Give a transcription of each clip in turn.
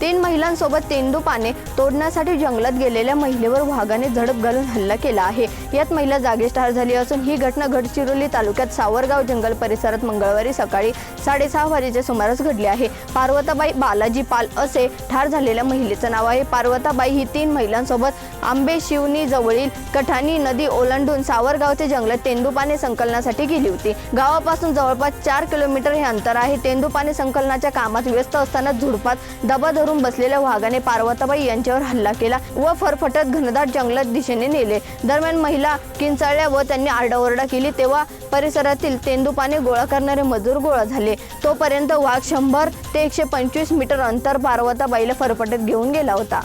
तीन महिलांसोबत तेंदू पाने तोडण्यासाठी जंगलात गेलेल्या महिलेवर वाघाने झडप घालून हल्ला केला आहे. यात महिला जागीच ठार झाली असून ही घटना गडचिरोली तालुक्यात सावरगाव जंगल परिसरात मंगळवारी सकाळी साडेसहा वाजेच्या सुमारास घडली आहे. पार्वताबाई बालाजी पाल असे ठार झालेल्या महिलेचं नाव आहे. पार्वताबाई ही तीन महिलांसोबत आंबे शिवनी जवळील कठाणी नदी ओलांडून सावरगाव ते जंगलात तेंदूपाने संकलनासाठी गेली होती. गावापासून जवळपास चार किलोमीटर हे अंतर आहे. तेंदूपाने संकलनाच्या कामात व्यस्त असताना झुडपात दबा धरून बसलेल्या वाघाने पार्वताबाई यांच्यावर हल्ला केला व फरफटत घनदाट जंगलात दिशेने नेले. दरम्यान महिला किंचाळल्या व त्यांनी आरडाओरडा केली. तेव्हा परिसरातील तेंदूपाने गोळा करणारे मजूर गोळा झाले. तोपर्यंत वाघ शंभर ते एकशे पंचवीस मीटर अंतर पार्वताबाईला फरफटत घेऊन गेला होता.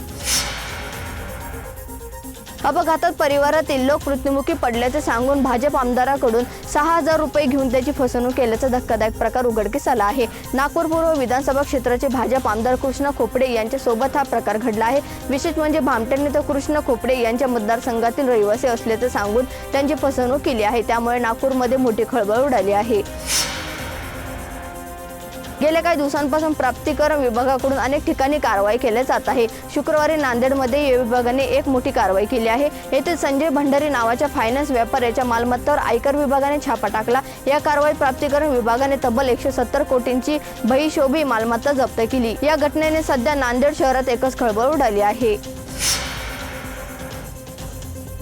अपघातात परिवारातील लोक मृत्युमुखी पडल्याचे सांगून भाजप आमदाराकडून सहा हजार रुपये घेऊन त्याची फसवणूक केल्याचा धक्कादायक प्रकार उघडकीस आला आहे. नागपूर पूर्व विधानसभा क्षेत्राचे भाजप आमदार कृष्ण खोपडे यांच्यासोबत हा प्रकार घडला आहे. विशेष म्हणजे भामट्यांनी तर कृष्ण खोपडे यांच्या मतदारसंघातील रहिवासी असल्याचे सांगून त्यांची फसवणूक केली आहे. त्यामुळे नागपूरमध्ये मोठी खळबळ उडाली आहे. गेल्या काही दिवसांपासून प्राप्तिकर विभागाकडून अनेक ठिकाणी कारवाई केल्या जात आहे. शुक्रवारी नांदेडमध्ये या विभागाने एक मोठी कारवाई केली आहे. येथे संजय भंडारी नावाच्या फायनान्स व्यापाऱ्याच्या मालमत्तेवर आयकर विभागाने छापा टाकला. या कारवाईत प्राप्तिकरण विभागाने तब्बल एकशे सत्तर कोटींची बहिशोभी मालमत्ता जप्त केली. या घटनेने सध्या नांदेड शहरात एकच खळबळ उडाली आहे.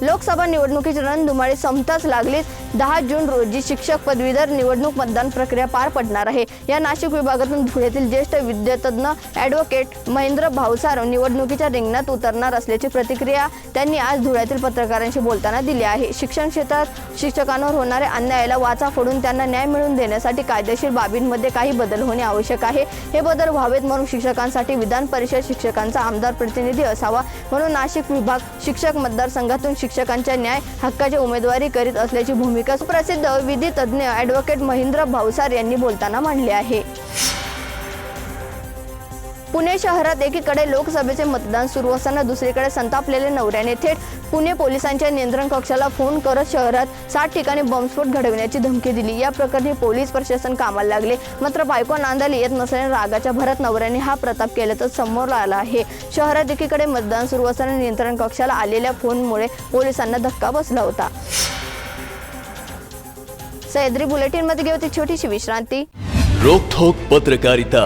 लोकसभा निवडणुकीची रणधुमाळी संपताच लागलीच दहा जून रोजी शिक्षक पदवीधर निवडणूक मतदान प्रक्रिया पार पडणार आहे. या नाशिक विभागातून धुळ्यातील ज्येष्ठ विद्यातज्ञ ॲडव्होकेट महेंद्र भावसार निवडणुकीच्या रिंगणात उतरणार असल्याची प्रतिक्रिया त्यांनी आज धुळ्यातील पत्रकारांशी बोलताना दिली आहे. शिक्षण क्षेत्रात शिक्षकांवर होणाऱ्या अन्यायाला वाचा फोडून त्यांना न्याय मिळवून देण्यासाठी कायदेशीर बाबींमध्ये काही बदल होणे आवश्यक आहे. हे बदल व्हावेत म्हणून शिक्षकांसाठी विधान परिषद शिक्षकांचा आमदार प्रतिनिधी असावा म्हणून नाशिक विभाग शिक्षक मतदारसंघातून शिक्षकांच्या न्याय हक्काची उमेदवारी करीत असल्याची भूमिका सुप्रसिद्ध विधी तज्ज्ञ ॲडव्होकेट महेंद्र भावसार यांनी बोलताना मांडली आहे. पुणे शहरात एकीकडे लोकसभेचे मतदान सुरू असताना दुसरीकडे संतापलेले नवऱ्याने थेट पुणे पोलिसांच्या नियंत्रण कक्षाला फोन करत शहरात सात ठिकाणी बॉम्बस्फोट घडविण्याची धमकी दिली. या प्रकरणी पोलीस प्रशासन कामाला लागले. मात्र बायको नांदायला येत नसल्याने रागाच्या भरात नवऱ्याने हा प्रताप केल्याचं समोर आला आहे. शहरात एकीकडे मतदान सुरू असताना नियंत्रण कक्षाला आलेल्या फोनमुळे पोलिसांना धक्का बसला होता. सह्याद्री बुलेटिनमध्ये घेऊ ती छोटीशी विश्रांती. रोखोक पत्रकारिता.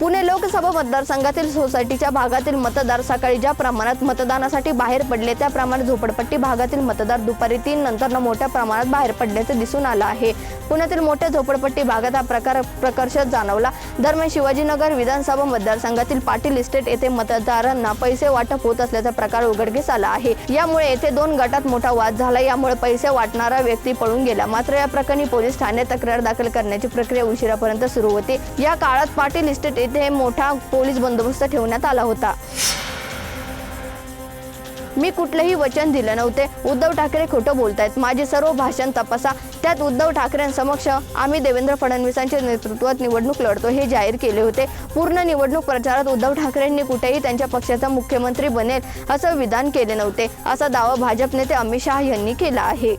पुणे लोकसभा मतदारसंघातील सोसायटीच्या भागातील मतदार सकाळी ज्या प्रमाणात मतदानासाठी बाहेर पडले त्याप्रमाणे झोपडपट्टी भागातील मतदार दुपारी तीन नंतर मोठ्या प्रमाणात बाहेर पडल्याचे दिसून आलं आहे. पुण्यातील मोठ्या झोपडपट्टी भागात हा प्रकार प्रकर्षात जाणवला. दरम्यान शिवाजीनगर विधानसभा मतदारसंघातील पाटील इस्टेट येथे मतदारांना पैसे वाटप होत असल्याचा प्रकार उघडकीस आला आहे. यामुळे येथे दोन गटात मोठा वाद झाला यामुळे पैसे वाटणारा व्यक्ती पळून गेला. मात्र या प्रकरणी पोलीस ठाण्यात तक्रार दाखल करण्याची प्रक्रिया उशिरापर्यंत सुरू होती. या काळात पाटील इस्टेट येथे मोठा पोलीस बंदोबस्त ठेवण्यात आला होता. मी कुठलंही वचन दिलं नव्हते. उद्धव ठाकरे खोटं बोलतायत. माझे सर्व भाषण तपासा. त्यात उद्धव ठाकरेंसमक्ष आम्ही देवेंद्र फडणवीसांच्या नेतृत्वात निवडणूक लढतो हे जाहीर केले होते. पूर्ण निवडणूक प्रचारात उद्धव ठाकरेंनी कुठेही त्यांच्या पक्षाचा मुख्यमंत्री बनेल असं विधान केले नव्हते. असा दावा भाजप नेते अमित शहा यांनी केला आहे.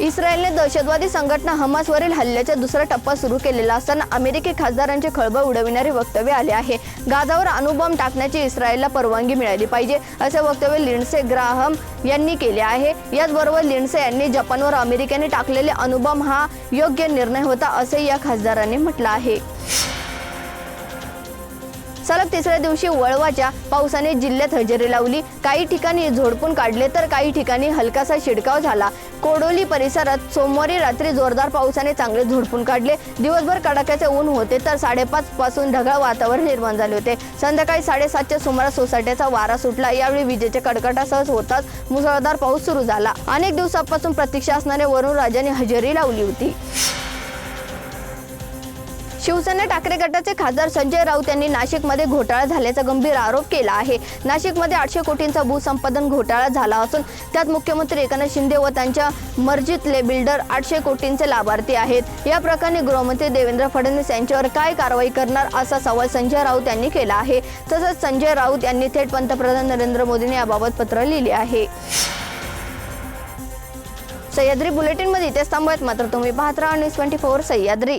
इस्रायलने दहशतवादी संघटना हमासवरील हल्ल्याचा दुसरा टप्पा सुरू केलेला असताना अमेरिकी खासदारांचे खळबळ उडविणारे वक्तव्य आले आहे. गाजावर अणुबॉम्ब टाकण्याची इस्रायलला परवानगी मिळाली पाहिजे असे वक्तव्य लिंडसे ग्राहम यांनी केले आहे. याचबरोबर लिंडसे यांनी जपानवर अमेरिकेने टाकलेले अणुबॉम्ब हा योग्य निर्णय होता असे या खासदारांनी म्हटलं आहे. सलग तिसऱ्या दिवशी वळवाच्या पावसाने जिल्ह्यात हजेरी लावली. काही ठिकाणी झोडपून काढले तर काही ठिकाणी हलकासा शिडकाव झाला. कोडोली परिसरात सोमवारी रात्री जोरदार पावसाने चांगले झोडपून काढले. दिवसभर कडाक्याचे ऊन होते तर साडेपाच पासून ढगाळ वातावरण निर्माण झाले होते. संध्याकाळी साडेसातच्या सुमारास सोसाट्याचा वारा सुटला. यावेळी विजेच्या कडकटासह होताच मुसळधार पाऊस सुरू झाला. अनेक दिवसापासून प्रतीक्षा असणाऱ्या वरुण राजाने हजेरी लावली होती. शिवसेना ठाकरे गटाचे खासदार संजय राऊत यांनी नाशिकमध्ये घोटाळा झाल्याचा गंभीर आरोप केला आहे. नाशिकमध्ये आठशे कोटींचा भूसंपादन घोटाळा झाला असून त्यात मुख्यमंत्री एकनाथ शिंदे व त्यांच्या मर्जीतले बिल्डर आठशे कोटींचे लाभार्थी आहेत. या प्रकरणी गृहमंत्री देवेंद्र फडणवीस यांच्यावर काय कारवाई करणार असा सवाल संजय राऊत यांनी केला आहे. तसंच संजय राऊत यांनी थेट पंतप्रधान नरेंद्र मोदींनी याबाबत पत्र लिहिले आहे. सह्याद्री बुलेटिनमध्ये इथेच थांबवत मात्र तुम्ही पाहत राहा न्यूज ट्वेंटी फोर सह्याद्री.